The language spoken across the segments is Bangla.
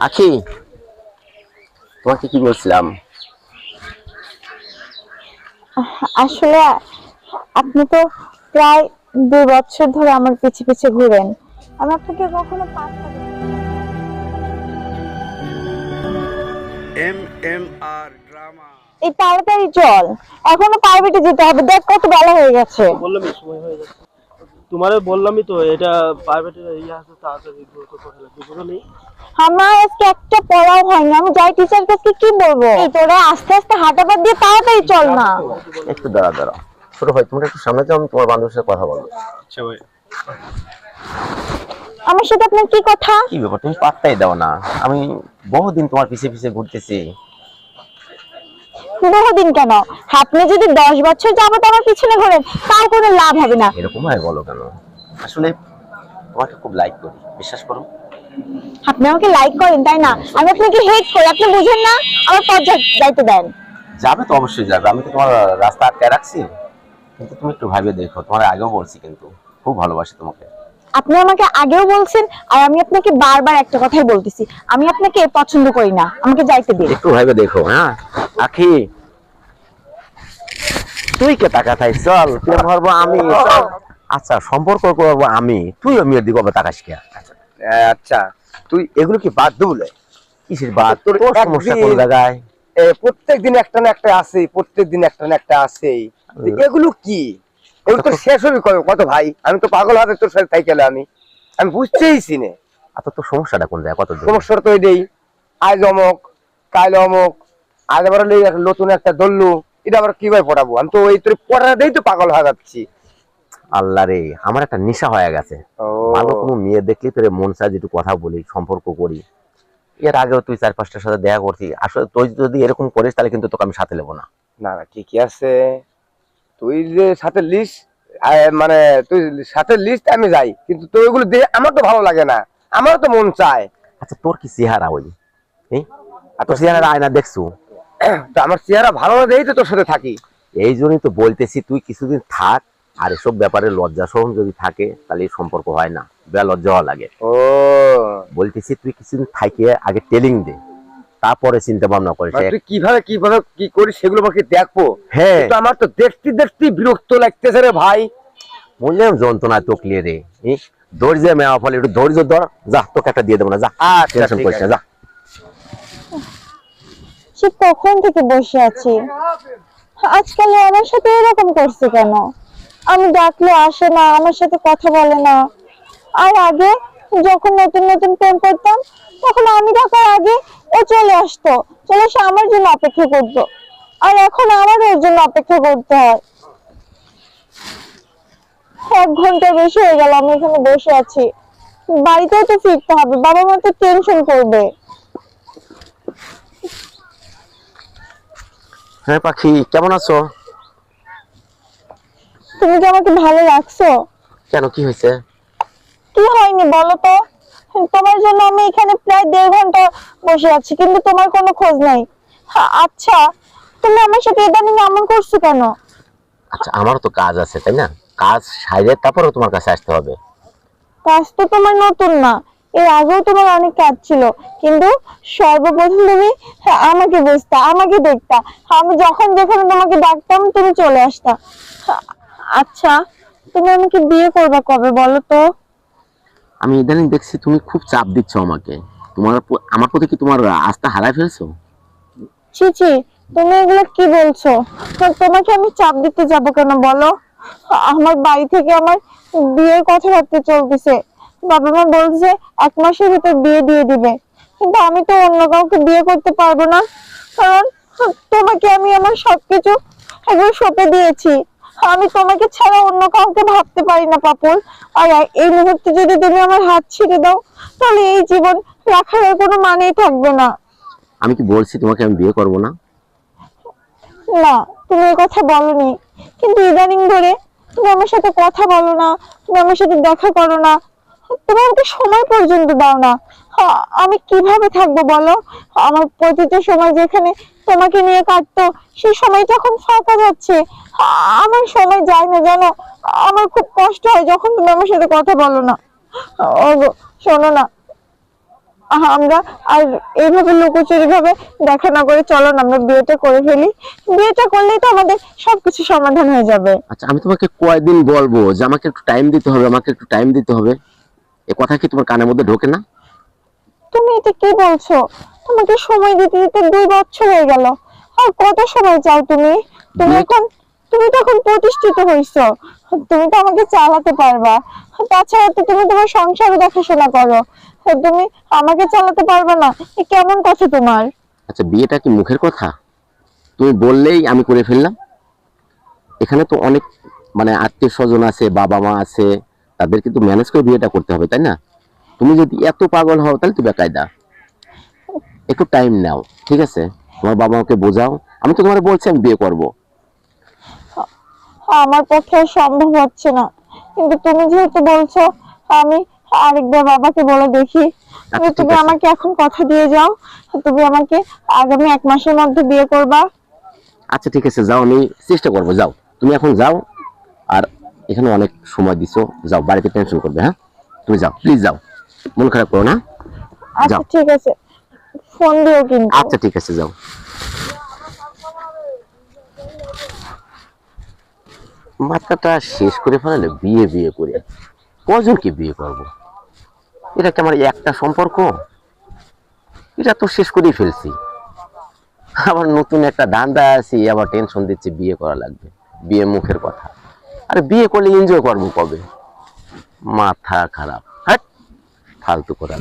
আখি তোমাকে কি বলছিলাম? আসলে আপনি তো প্রায় দুই বছর ধরে আমার পিছে পিছে ঘুরেন। আমি আপনাকে কখনো পাত্তা এম এম আর ড্রামা। এই তাড়াতাড়ি চল। এখনও প্রাইভেটে যেতে হবে। দেখ কত বেলা হয়ে গেছে। বললামই সময় হয়ে যাচ্ছে তোমারে বললামই তো এটা প্রাইভেটের ইয়ে আছে তাড়াতাড়ি দ্রুত করে ফেলে দুপুরে নেই। আমার আজকে একটা পড়াও হয়নি আমি যাই টিচার কাছে কি বলব? এই তোরা আস্তে আস্তে হাঁটাবাদ দিয়ে তাড়াতাড়ি চল না। একটু দাঁড়া দাঁড়া। ছোট ভাই তোমরা একটু সামনে যাও আমি তোমার বান্ধবের সাথে কথা বলব। আচ্ছা ভাই। আমার সাথে আপনার কি কথা? কি ব্যাপার তুমি পাত্তাই দাও না। আমি বহুদিন তোমার পিছে পিছে ঘুরতেছি। বহুদিন কেন? আপনি যদি দশ বছর যাবত আমার পিছনে ঘোরেন তার কোনো লাভ হবে না। এরকম হয় বলো কেন? আসলে তোমাকে খুব লাইক করি বিশ্বাস করো। আপনি আমাকে লাইক করেন তাই না? আমি আপনাকে হেট করি আপনি বুঝেন না? আমার পথ যা- যাইতে দেন। যাবে তো অবশ্যই যাবে আমি তো তোমার রাস্তা আটকায় রাখছি। কিন্তু তুমি একটু ভাবে দেখো তোমার আগেও বলছি কিন্তু খুব ভালোবাসি তোমাকে। আপনি আমাকে আগেও বলছেন আর আমি আপনাকে বারবার একটা কথাই বলতেছি। আমি আপনাকে পছন্দ করি না আমাকে যাইতে দিন। একটু ভাবে দেখো হ্যাঁ? আখি তুই কে টাকা থাই চল। প্রেম করব আমি আচ্ছা সম্পর্ক করব আমি। তুই মেয়ের দিকে কবে তাকাস কে? আচ্ছা। তুই এগুলো কি বাদ বলে? কিসের বাদ? তোর সমস্যা কোন জায়গায়? প্রত্যেক দিন একটা না একটা আছে প্রত্যেক দিন একটা না একটা আছেই এগুলো কি? এগুলো তো শেষ হবে কত ভাই? আমি তো পাগল হবে তোর সাথে তাই গেলে আমি। আমি বুঝতেইছি না আচ্ছা তোর সমস্যাটা কোন জায়গায়? কত সমস্যাটা তো এটাই। আজ অমক কাল অমক আজ আবার নতুন একটা দল্লু। এটা আবার কীভাবে পড়াবো? আমি তো ওই তোর পড়াটাই তো পাগল হয়ে যাচ্ছি। আল্লাহ রে আমার একটা নেশা হয়ে গেছে। ভালো কোনো মেয়ে দেখলে তোর মন চায় একটু কথা বলি সম্পর্ক করি। এর আগেও তুই চার পাঁচটার সাথে দেখা করতি আসলে তুই যদি এরকম করিস তাহলে কিন্তু তোকে আমি সাথে নেব না। না না ঠিকই আছে। তুই যে সাথে লিস্ট মানে তুই সাথে লিস্ট আমি যাই। কিন্তু তুই ওইগুলো দেখে আমার তো ভালো লাগে না। আমারও তো মন চায়। আচ্ছা তোর কি চেহারা ওই? এই আর তোর চেহারা আয়না দেখছু? তো আমার চেহারা ভালো না দেখেই তো তোর সাথে থাকি। এই জন্যই তো বলতেছি তুই কিছুদিন থাক আর এসব ব্যাপারে লজ্জা সহন যদি থাকে তাহলে এই সম্পর্ক হয় না। বেলা লজ্জা হওয়া লাগে। ও। বলতেছি তুই কিছুদিন থাকি আগে টেলিং দে। তারপরে চিন্তা ভাবনা করিস। মানে তুই কীভাবে কীভাবে কি করিস সেগুলো আমাকে দেখব। হ্যাঁ। কিন্তু আমার তো দেখতে দেখতে বিরক্ত লাগতেছে রে ভাই। বললাম যন্ত্রণা তোকলিয়ে রে। ধৈর্য মেয়া ফলে একটু ধৈর্য ধর। যা তোকে একটা দিয়ে দেবো না যা। আচ্ছা টেনশন ঠিক করিস না। যা। সে কখন থেকে বসে আছি? আজকাল আমার সাথে এরকম করছে কেন? আমি ডাকলে আসে না, আমার সাথে কথা বলে না। আর আগে যখন নতুন নতুন প্রেম করতাম, তখন আমি ডাকার আগে ও চলে আসতো। চলে এসে আমার জন্য অপেক্ষা করতো। আর এখন আমার ওর জন্য অপেক্ষা করতে হয়। এক ঘণ্টা বেশি হয়ে গেল, আমি এখানে বসে আছি। বাড়িতেও তো ফিরতে হবে, বাবা মা তো টেনশন করবে। হ্যাঁ পাখি কেমন আছো? তুমি কি আমাকে ভালো রাখছো? কেন কি হয়েছে? কি হয়নি বলো তো? তোমার জন্য আমি এখানে প্রায় দেড় ঘণ্টা বসে আছি কিন্তু তোমার কোনো খোঁজ নাই। আচ্ছা তুমি আমার সাথে ইদানিং এমন করছ কেন? আচ্ছা আমার তো কাজ আছে তাই না? কাজ সাইডে তারপরেও তোমার কাছে আসতে হবে। কাজ তো তোমার নতুন না। এর আগেও তোমার অনেক কাজ ছিল কিন্তু সর্বপ্রথম তুমি আমাকে বুঝতা আমাকে দেখতা। আমি যখন যেখানে তোমাকে ডাকতাম তুমি চলে আসতা। আচ্ছা তুমি আমাকে বিয়ে করবে কবে বলো তো? আমি ইদানিং দেখছি তুমি খুব চাপ দিচ্ছ আমাকে। তোমার আমার প্রতি কি তোমার আস্থা হারাই ফেলছো? ছি ছি তুমি এগুলো কি বলছো? তো তোমাকে আমি চাপ দিতে যাব কেন বলো? আমার বাড়ি থেকে আমার বিয়ের কথাবার্তা চলতেছে। বাবা মা বলছে এক মাসের ভিতর বিয়ে দিয়ে দিবে। কিন্তু আমি তো অন্য কাউকে বিয়ে করতে পারব না। কারণ তোমাকে আমি আমার সবকিছু একবার সঁপে দিয়েছি। আমি তোমাকে ছাড়া অন্য কাউকে ভাবতে পারি না পাপুল। আর এই মুহূর্তে যদি তুমি আমার হাত ছেড়ে দাও তাহলে এই জীবন রাখার কোনো মানেই থাকবে না। আমি কি বলছি তোমাকে আমি বিয়ে করব না? না তুমি এই কথা বলনি। কিন্তু ইদানিং ধরে তুমি আমার সাথে কথা বলো না তুমি আমার সাথে দেখা করো না তুমি আমাকে সময় পর্যন্ত দাও না। আমি কীভাবে থাকব বলো? আমার প্রতিটা সময় যেখানে তোমাকে নিয়ে কাটতো, সেই সময়টা এখন ফাঁকা যাচ্ছে। আমার সময় যায় না, জানো? আমার খুব কষ্ট হয় যখন তুমি আমার সাথে কথা বলো না। শোনো না। আমরা আর এইভাবে লুকোচুরি ভাবে দেখা না করে চলো না, আমরা বিয়েটা করে ফেলি। বিয়েটা করলেই তো আমাদের সবকিছু সমাধান হয়ে যাবে। আচ্ছা আমি তোমাকে কয়দিন বলব যে আমাকে একটু টাইম দিতে হবে, আমাকে একটু টাইম দিতে হবে। এ কথা কি তোমার কানের মধ্যে ঢোকে না? তুমি এটা কি বলছো? তোমাকে সময় দিতে দিতে দুই বছর হয়ে গেল। আর কত সময় চাও তুমি? তুমি এখন তুমি তো এখন প্রতিষ্ঠিত হইছো। তুমি তো আমাকে চালাতে পারবা। তাছাড়া তো তুমি তোমার সংসারও দেখাশোনা করো। তুমি আমাকে চালাতে পারবে না। এ কেমন কথা তোমার? আচ্ছা বিয়েটা কি মুখের কথা? তুমি বললেই আমি করে ফেললাম। এখানে তো অনেক মানে আত্মীয় স্বজন আছে বাবা মা আছে তাদের কিন্তু ম্যানেজ করে বিয়েটা করতে হবে তাই না? তুমি যদি এত পাগল হও তাহলে তুমি বেকায়দা। একটু টাইম নাও ঠিক আছে? তোমার বাবা মাকে বোঝাও। আমি তো তোমার বলছি আমি বিয়ে করব। আমার পক্ষে সম্ভব হচ্ছে না। কিন্তু তুমি যেহেতু বলছো আমি আরেকবার বাবাকে বলে দেখি। আচ্ছা, তুমি আমাকে এখন কথা দিয়ে যাও। তুমি আমাকে আগামী এক মাসের মধ্যে বিয়ে করবা। আচ্ছা ঠিক আছে যাও আমি চেষ্টা করব যাও। তুমি এখন যাও আর এখানে অনেক সময় দিছো। যাও বাড়িতে টেনশন করবে হ্যাঁ? তুমি যাও প্লিজ যাও। মন খারাপ করো না? আচ্ছা যাও। ঠিক আছে। ফোন দিও কিন্তু। আচ্ছা ঠিক আছে যাও। মাথাটা শেষ করে ফেলালে বিয়ে বিয়ে করে। কজনকে বিয়ে করব? এটা কি আমার একটা সম্পর্ক? এটা তো শেষ করেই ফেলছি। আবার নতুন একটা দান্দা আছি আবার টেনশন দিচ্ছে বিয়ে করা লাগবে। বিয়ে মুখের কথা। আরে বিয়ে করলে এনজয় করব কবে? মাথা খারাপ। হ্যাঁ ফালতু করা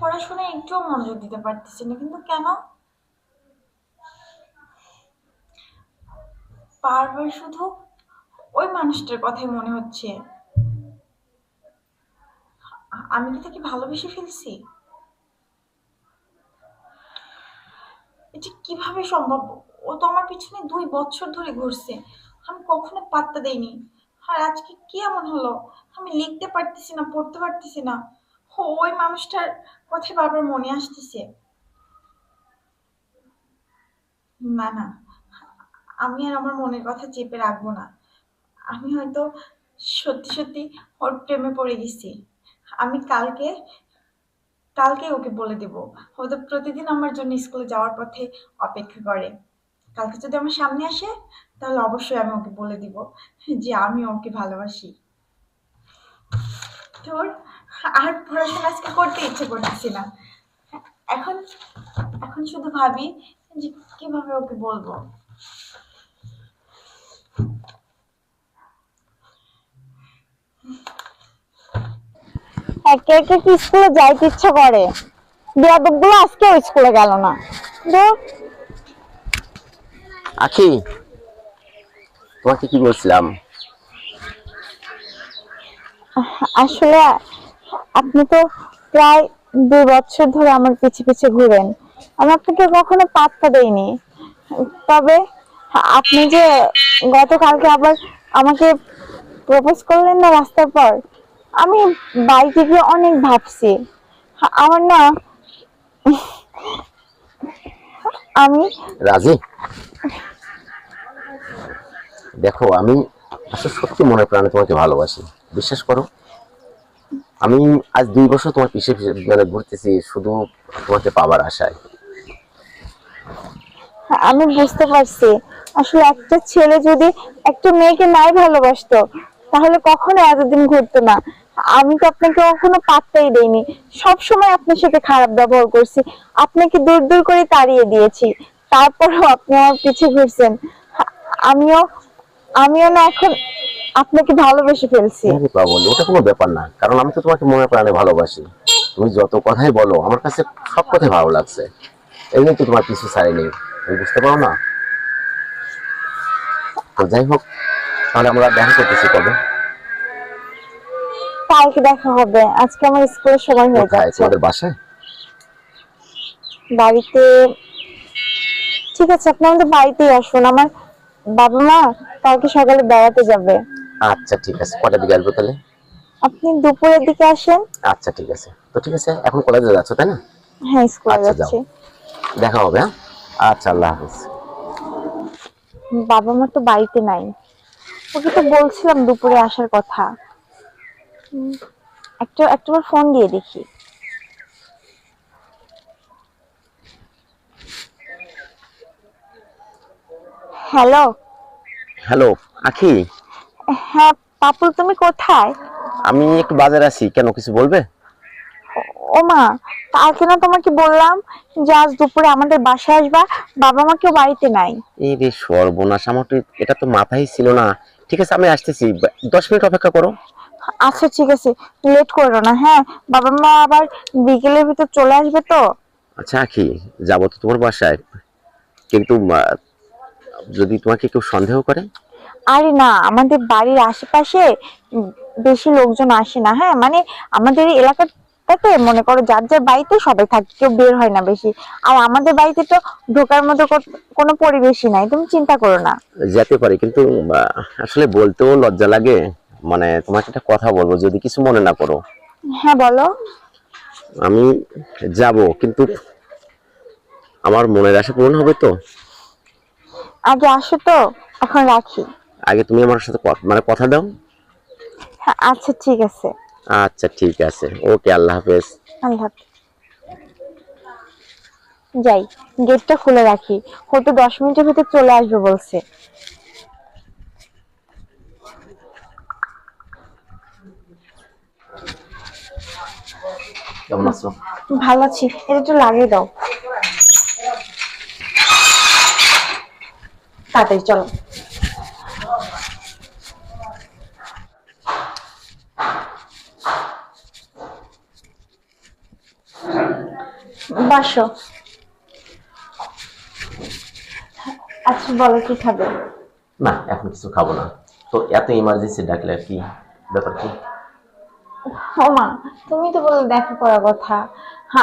পড়াশোনায় কেন? শুধু ওই মানুষটার কথাই মনে হচ্ছে। আমি কি তাকে ভালোবেসে ফেলছি? এটা কীভাবে সম্ভব? ও তো আমার পিছনে দুই বছর ধরে ঘুরছে। আমি কখনো পাত্তা দেইনি। আর আজকে কি এমন হলো? আমি লিখতে পারতেছি না, পড়তে পারতেছি না। ও ওই মানুষটার কথা বারবার মনে আসতেছে। না না, আমি আর আমার মনের কথা চেপে রাখব না। আমি হয়তো সত্যি সত্যি ওর প্রেমে পড়ে গেছি। আমি কালকে কালকে ওকে বলে দেব। হয়তো প্রতিদিন আমার জন্য স্কুলে যাওয়ার পথে অপেক্ষা করে। কালকে যদি আমার সামনে আসে, তাহলে অবশ্যই আমি ওকে বলে দিব যে আমি ওকে ভালোবাসি। তোর আর পড়াশোনা আজকে করতে ইচ্ছে করতেছি না। এখন এখন শুধু ভাবি যে কীভাবে ওকে বলব। একে একে কি স্কুলে যাইতে ইচ্ছা করে? বিয়াদব আজকে আজকেও স্কুলে গেল না। আখি তোমাকে কি বলছিলাম? আসলে আপনি তো প্রায় দুই বছর ধরে আমার পিছে পিছে ঘুরেন। আমি আপনাকে কখনো পাত্তা দেইনি। তবে আপনি যে গতকালকে আবার আমাকে প্রপোজ করলেন না রাস্তার পর আমি বাড়িতে গিয়ে অনেক ভাবছি। আমার না আমি রাজি দেখো আমি আসলে সত্যি মনে প্রাণে তোমাকে ভালোবাসি। বিশ্বাস করো আমি আজ দুই বছর তোমার পিছে পিছে মানে ঘুরতেছি শুধু তোমাকে পাবার আশায়। আমি বুঝতে পারছি। আসলে একটা ছেলে যদি একটা মেয়েকে নাই ভালোবাসতো তাহলে কখনো এতদিন ঘুরতো না। আমি তো আপনাকে কখনো পাত্তাই দেইনি। সব সময় আপনার সাথে খারাপ ব্যবহার করছি। আপনাকে দূর দূর করে তাড়িয়ে দিয়েছি। তারপরেও আপনি আমার পিছে ঘুরছেন। আমিও আমিও না এখন আপনাকে ভালোবেসে ফেলছি। আরে পাগল ওটা কোনো ব্যাপার না। কারণ আমি তো তোমাকে মনে প্রাণে ভালোবাসি। তুমি যত কথাই বলো, আমার কাছে সব কথাই ভালো লাগছে। এমনি তো তোমার পিছু ছাড়িনি তুমি বুঝতে পারো না? তো যাই হোক, তাহলে আমরা দেখা করতেছি কবে? কালকে দেখা হবে। আজকে আমার স্কুলের সময় হয়ে যাচ্ছে। তোমাদের বাসায়? বাড়িতে ঠিক আছে আপনি আমাদের বাড়িতেই আসুন। আমার বাবা মা কালকে সকালে বেড়াতে যাবে। আচ্ছা ঠিক আছে। কটা দিকে আসব তাহলে? আপনি দুপুরের দিকে আসেন। আচ্ছা ঠিক আছে। তো ঠিক আছে এখন কলেজে যাচ্ছ তাই না? হ্যাঁ স্কুলে আচ্ছা, যাচ্ছি। দেখা হবে হ্যাঁ? আচ্ছা আল্লাহ হাফিজ। বাবা মা তো বাড়িতে নাই। ওকে তো বলছিলাম দুপুরে আসার কথা। একটা একটাবার ফোন দিয়ে দেখি। হ্যালো হ্যালো আখি? হ্যাঁ পাপুল তুমি কোথায়? আমি একটু বাজারে আছি কেন কিছু বলবে? ও মা কালকে না তোমাকে বললাম যে আজ দুপুরে আমাদের বাসায় আসবা বাবা মা কেউ বাড়িতে নাই। এই রে সর্বনাশ আমার তো এটা তো মাথায় ছিল না। ঠিক আছে আমি আসতেছি দশ মিনিট অপেক্ষা করো। আচ্ছা ঠিক আছে লেট করো না হ্যাঁ? বাবা মা আবার বিকেলের ভিতর চলে আসবে তো? আচ্ছা আখি যাব তো তোমার বাসায়। কিন্তু যদি তোমাকে কেউ সন্দেহ করে? আরে না আমাদের বাড়ির আশেপাশে বেশি লোকজন আসে না হ্যাঁ? মানে আমাদের এই এলাকাটাতে মনে করো যার যার বাড়িতে সবাই থাকে কেউ বের হয় না বেশি। আর আমাদের বাড়িতে তো ঢোকার মতো কোনো পরিবেশই নাই তুমি চিন্তা করো না। যেতে পারি কিন্তু আসলে বলতেও লজ্জা লাগে। মানে তোমাকে একটা কথা বলব যদি কিছু মনে না করো। হ্যাঁ বলো। আমি যাব কিন্তু আমার মনের আশা পূরণ হবে তো? আগে আসো তো এখন রাখি। আগে তুমি আমার সাথে মানে কথা দাও। হ্যাঁ আচ্ছা ঠিক আছে। আচ্ছা ঠিক আছে। ওকে আল্লাহ হাফেজ। আল্লাহ হাফেজ। যাই গেটটা খুলে রাখি। হয়তো দশ মিনিটের ভিতরে চলে আসবে বলছে। কেমন আছো? ভালো আছি। এটা একটু লাগিয়ে দাও। তাড়াতাড়ি চলো। বাসো। আচ্ছা বলো কি খাবে? না এখন কিছু খাব না। তো এত ইমার্জেন্সি ডাকলে আর কি ব্যাপার কি? ও মা তুমি তো বলে দেখা করার কথা।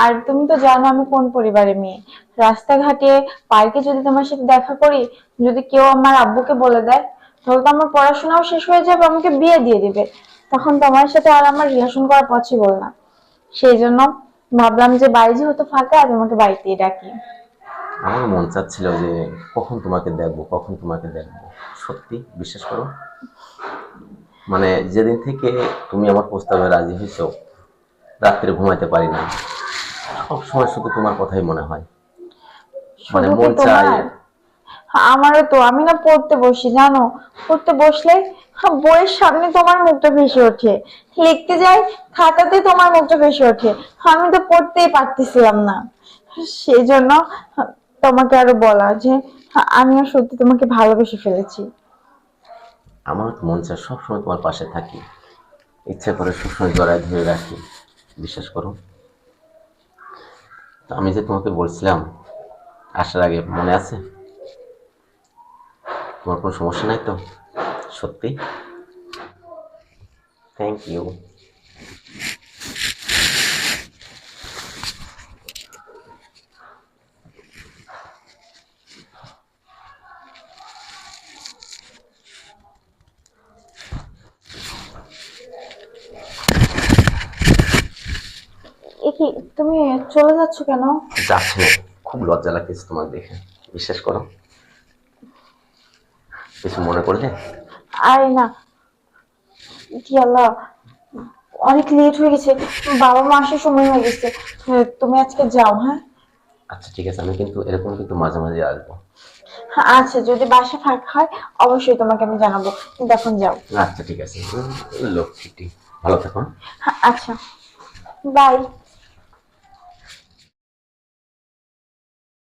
আর তুমি তো জানো আমি কোন পরিবারের মেয়ে। রাস্তাঘাটে, পার্কে যদি তোমার সাথে দেখা করি, যদি কেউ আমার আব্বুকে বলে দেয়, তাহলে তো আমার পড়াশোনাও শেষ হয়ে যাবে, আমাকে বিয়ে দিয়ে দিবে। তখন তোমার সাথে আর আমার রিলেশন করা পসিবল না। সেই জন্য ভাবলাম যে বাড়ি যেহেতু ফাঁকা তোমাকে বাড়িতেই ডাকি আমার মন চাচ্ছিল যে কখন তোমাকে দেখব, কখন তোমাকে দেখব। সত্যি, বিশ্বাস করো? মানে যেদিন থেকে তুমি আমার প্রস্তাবে রাজি হয়েছো রাত্রে ঘুমাইতে পারি না সব সময় শুধু তোমার কথাই মনে হয়। মানে মন তোমার? আমারও তো আমি না পড়তে বসি জানো? পড়তে বসলে বইয়ের সামনে তোমার মুখটা ভেসে ওঠে। লিখতে যাই খাতাতে তোমার মুখটা ভেসে ওঠে। আমি তো পড়তেই পারতেছিলাম না। সেই জন্য তোমাকে আরও বলা যে আমিও সত্যি তোমাকে ভালোবেসে ফেলেছি। আমার মন চায় সবসময় তোমার পাশে থাকি। ইচ্ছা করে সবসময় জড়ায় ধরে রাখি। বিশ্বাস করো। তো আমি যে তোমাকে বলছিলাম, আসার আগে মনে আছে? তোমার কোনো সমস্যা নাই তো? সত্যি? থ্যাংক ইউ এ কি তুমি চলে যাচ্ছ কেন? যাচ্ছে না। খুব লজ্জা লাগতেছে তোমার দেখে। বিশ্বাস করো। কিছু মনে করলে? আরে না। কি আল্লাহ অনেক লেট হয়ে গেছে। বাবা মা আসার সময় হয়ে গেছে। তুমি আজকে যাও হ্যাঁ? আচ্ছা ঠিক আছে। আমি কিন্তু এরকম কিন্তু মাঝে মাঝে আসব। আচ্ছা যদি বাসা ফাঁকা হয় অবশ্যই তোমাকে আমি জানাব। কিন্তু এখন যাও। আচ্ছা ঠিক আছে। লক্ষ্মীটি ভালো থাকো। হ্যাঁ? আচ্ছা। বাই।